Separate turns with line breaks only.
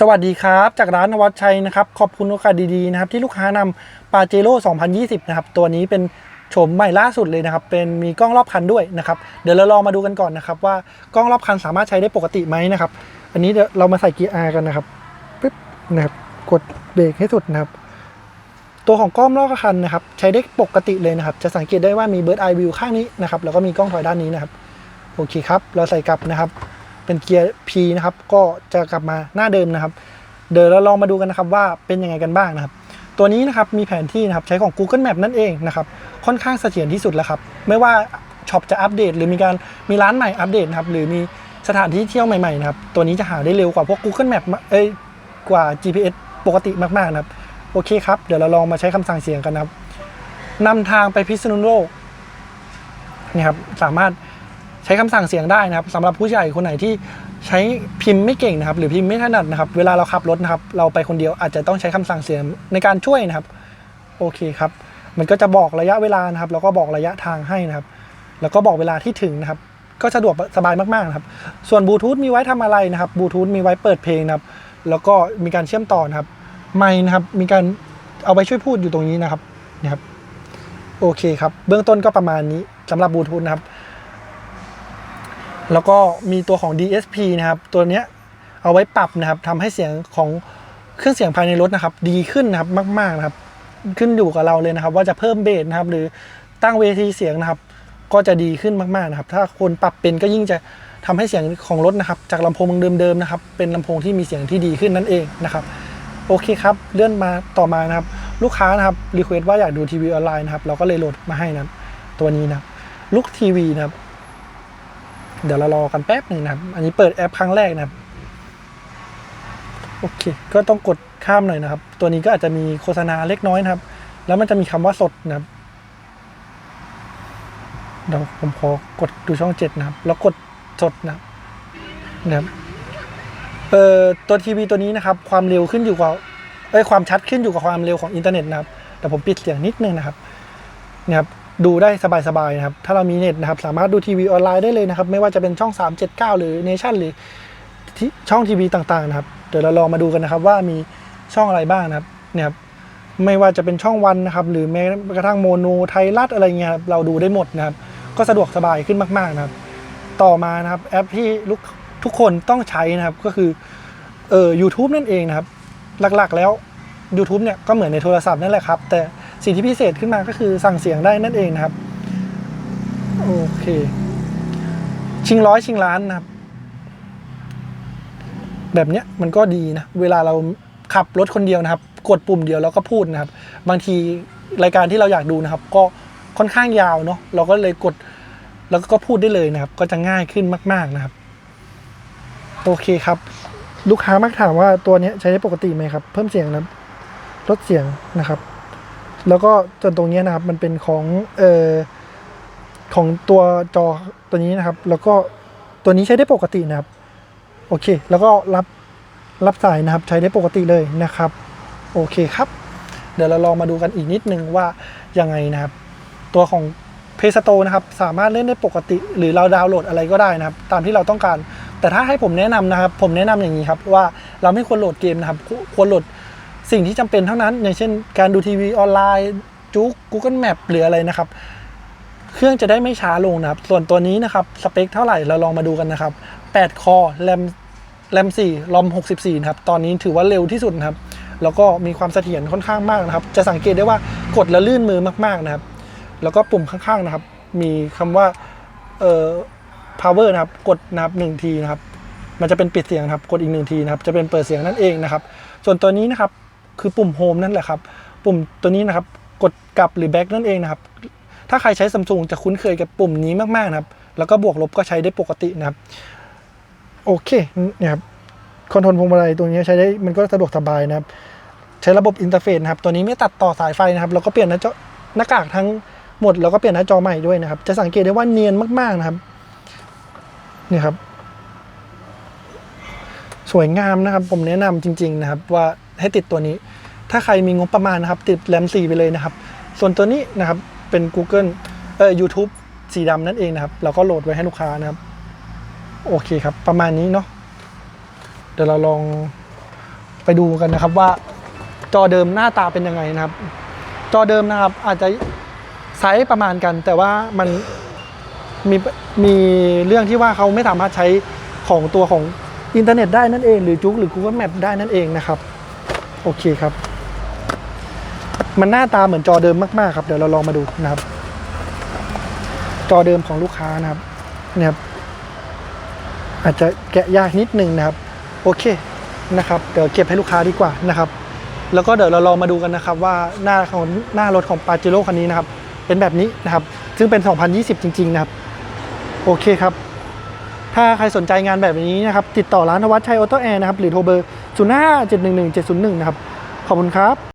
สวัสดีครับ จากร้านนวัดชัยนะครับ ขอบคุณโอกาสดีๆนะครับที่ลูกค้านำปาเจโร่2020 นะครับ ตัวนี้เป็นโฉมใหม่ล่าสุดเลยนะครับ เป็นมีกล้องรอบคันด้วยนะครับ เดี๋ยวเราลองมาดูกันก่อนนะครับว่ากล้องรอบคันสามารถใช้ได้ปกติไหมนะครับ อันนี้เดี๋ยวเรามาใส่เกียร์ R กันนะครับปึ๊บนะครับกดเบรกให้สุดนะครับ ตัวของกล้องรอบคันนะครับ ใช้ได้ปกติเลยนะครับ จะสังเกตได้ว่ามีเบิร์ดไอวิวข้างนี้นะครับแล้วก็มีกล้องถอยด้านนี้นะครับโอเคครับเราใส่กลับนะครับ เป็นเกียร์ P นะครับ ก็จะกลับมาหน้าเดิมนะครับ เดี๋ยวเราลองมาดูกันนะครับว่าเป็นยังไงกันบ้างนะครับ ตัวนี้นะครับมีแผนที่นะครับใช้ของ Google Map นั่นเองนะครับค่อนข้างเสถียรที่สุดแล้วครับ ไม่ว่าช็อปจะอัปเดต หรือมีการมีร้านใหม่อัปเดตนะครับหรือมีสถานที่เที่ยวใหม่ๆนะครับตัวนี้จะหาได้เร็วกว่าพวก Google Map เอ้ยกว่า GPS ปกติมากๆนะครับโอเคครับ เดี๋ยวเราลองมาใช้คำสั่งเสียงกันนะครับนำทางไปพิษณุโลกนี่ครับสามารถ ใช้คำสั่งเสียงได้นะครับสำหรับผู้ใหญ่คนไหนที่ใช้พิมพ์ไม่เก่งนะครับหรือพิมพ์ไม่ถนัดนะครับ เวลาเราขับรถนะครับเราไปคนเดียวอาจจะต้องใช้คำสั่งเสียงในการช่วยนะครับโอเคครับมันก็จะบอกระยะเวลานะครับแล้วก็บอกระยะทางให้นะครับ แล้วก็บอกเวลาที่ถึงนะครับ ก็สะดวกสบายมากๆนะครับ ส่วนบลูทูธมีไว้ทำอะไรนะครับบลูทูธมีไว้เปิดเพลงนะครับ แล้วก็มีการเชื่อมต่อนะครับไมค์นะครับมีการเอาไปช่วยพูดอยู่ตรงนี้นะครับนี่ครับ โอเคครับ เบื้องต้นก็ประมาณนี้สำหรับบลูทูธนะครับ แล้วก็มีตัวของ DSP นะครับ ตัวเนี้ยเอาไว้ปรับนะครับทำให้เสียงของเครื่องเสียงภายในรถนะครับ ดีขึ้นนะครับมากๆนะครับ ขึ้นอยู่กับเราเลยนะครับ ว่าจะเพิ่มเบสนะครับ หรือตั้งเวทีเสียงนะครับ ก็จะดีขึ้นมากๆนะครับ ถ้าคนปรับเป็นก็ยิ่งจะทำให้เสียงของรถนะครับ จากลำโพงเดิมๆนะครับ เป็นลำโพงที่มีเสียงที่ดีขึ้นนั่นเองนะครับ โอเคครับ เลื่อนมาต่อมานะครับ ลูกค้านะครับรีเควสต์ว่าอยากดูทีวีออนไลน์นะครับ เราก็เลยโหลดมาให้นะตัวนี้นะลุกทีวีนะครับ เดี๋ยวเรารอกันแป๊บหนึ่งนะครับ อันนี้เปิดแอปครั้งแรกนะครับ โอเค ก็ต้องกดข้ามหน่อยนะครับ ตัวนี้ก็อาจจะมีโฆษณาเล็กน้อยนะครับ แล้วมันจะมีคำว่าสดนะครับ เดี๋ยวผมขอกดดูช่องเจ็ดนะครับ แล้วกดสดนะครับนะครับเอ่อตัวทีวีตัวนี้นะครับ ความเร็วขึ้นอยู่กับเอ้ยความชัดขึ้นอยู่กับความเร็วของอินเทอร์เน็ตนะครับ แต่ผมปิดเสียงนิดนึงนะครับนะครับ ดูได้สบายๆนะครับ ถ้าเรามีเน็ตนะครับ สามารถดูทีวีออนไลน์ได้เลยนะครับ ไม่ว่าจะเป็นช่อง 379 หรือเนชั่นหรือที่ช่องทีวีต่างๆนะครับ เดี๋ยวเราลองมาดูกันนะครับ ว่ามีช่องอะไรบ้างนะครับเนี่ยครับไม่ว่าจะเป็นช่องวันนะครับ หรือแม้กระทั่งโมโนไทยรัฐอะไรเงี้ยครับเราดูได้หมดนะครับ ก็สะดวกสบายขึ้นมากๆนะครับ ต่อมานะครับแอปที่ลูกทุกคนต้องใช้นะครับก็คือเอ่อ YouTube นั่นเองนะครับ หลักๆแล้ว YouTube เนี่ยก็เหมือนในโทรศัพท์นั่นแหละครับ แต่ สิ่งที่พิเศษขึ้นมาก็คือสั่งเสียงได้นั่นเองนะครับ โอเค ชิงร้อยชิงล้านนะครับ แบบเนี้ยมันก็ดีนะ เวลาเราขับรถคนเดียวนะครับ กดปุ่มเดียวแล้วก็พูดนะครับ บางทีรายการที่เราอยากดูนะครับ ก็ค่อนข้างยาวเนาะเราก็เลยกดแล้วก็พูดได้เลยนะครับ ก็จะง่ายขึ้นมาก ๆนะครับ โอเคครับ ลูกค้ามักถามว่าตัวนี้ใช้ได้ปกติไหมครับ เพิ่มเสียงนะลดเสียงนะครับ แล้วก็จนตรงนี้นะครับมันเป็นของเอ่อของตัวจอตัวนี้นะครับ แล้วก็ตัวนี้ใช้ได้ปกตินะครับ โอเค แล้วก็รับรับสายนะครับ ใช้ได้ปกติเลยนะครับ โอเคครับ เดี๋ยวเราลองมาดูกันอีกนิดนึงว่ายังไงนะครับ ตัวของเพย์สโตนะครับ สามารถเล่นได้ปกติ หรือเราดาวน์โหลดอะไรก็ได้นะครับ ตามที่เราต้องการ แต่ถ้าให้ผมแนะนำนะครับ ผมแนะนำอย่างนี้ครับว่าเราไม่ควรโหลดเกมนะครับ ควรโหลด สิ่งที่จำเป็นเท่านั้น อย่างเช่น การดูทีวีออนไลน์จุก Google Map หรืออะไรนะครับ เครื่องจะได้ไม่ช้าลงนะครับ ส่วนตัวนี้นะครับ สเปคเท่าไหร่เราลองมาดูกันนะครับ 8 คอแรมแรม4รอม64นะครับ ตอนนี้ถือว่าเร็วที่สุดนะครับ แล้วก็มีความเสถียรค่อนข้างมากนะครับ จะสังเกตได้ว่ากดแล้วลื่นมือมากๆนะครับ แล้วก็ปุ่มข้างๆนะครับ มีคำว่าเอ่อ power นะครับ กดนะครับหนึ่งทีนะครับ มันจะเป็นปิดเสียงครับ กดอีกหนึ่งทีนะครับ จะเป็นเปิดเสียงนั่นเองนะครับ ส่วนตัวนี้นะครับ คือปุ่ม home นั่นแหละครับ ปุ่มตัวนี้นะครับ กดกลับหรือ back นั่นเองนะครับ ถ้าใครใช้ Samsung จะคุ้นเคยกับปุ่มนี้มากๆนะครับ แล้วก็บวกลบก็ใช้ได้ปกตินะครับ โอเคเนี่ยครับคอนโทรลพวงมาลัยตัวนี้ใช้ได้มันก็สะดวกสบายนะครับ ใช้ระบบอินเทอร์เฟซนะครับ ตัวนี้ไม่ตัดต่อสายไฟนะครับ แล้วก็เปลี่ยนหน้าจอหน้ากากทั้งหมดแล้วก็เปลี่ยนหน้าจอใหม่ด้วยนะครับ จะสังเกตได้ว่าเนียนมากๆนะครับนี่ครับ สวยงามนะครับ ผมแนะนำจริง ๆ นะครับ ว่าให้ติดตัวนี้ ถ้าใครมีงบประมาณนะครับ ติดแรม4ไปเลยนะครับ ส่วนตัวนี้นะครับเป็น Google เอ่อ YouTube สีดำนั่นเองนะครับ เราก็โหลดไว้ให้ลูกค้านะครับ โอเคครับ ประมาณนี้เนาะเดี๋ยวเราลองไปดูกันนะครับว่าจอเดิมหน้าตาเป็นยังไงนะครับ จอเดิมนะครับอาจจะไซส์ประมาณกัน แต่ว่ามันมีมีเรื่องที่ว่าเขาไม่สามารถใช้ของตัวของ อินเทอร์เน็ตได้นั่นเอง หรือจุกหรือ Google Map ได้นั่นเองนะครับ โอเคครับ มันหน้าตาเหมือนจอเดิมมากๆครับ เดี๋ยวเราลองมาดูนะครับ จอเดิมของลูกค้านะครับเนี่ยครับอาจจะแกะยากนิดนึงนะครับ โอเคนะครับ เดี๋ยวเก็บให้ลูกค้าดีกว่านะครับ แล้วก็เดี๋ยวเราลองมาดูกันนะครับ ว่าหน้าของหน้ารถของปาเจโร่คันนี้นะครับ เป็นแบบนี้นะครับ ซึ่งเป็น 2020 จริง ๆ นะครับ โอเคครับ ถ้าใครสนใจงานแบบนี้นะครับ ติดต่อร้านนวัดชัยออโต้แอร์นะครับ หรือโทรเบอร์ 0 5 7 1 1 7 0 1 นะครับ ขอบคุณครับ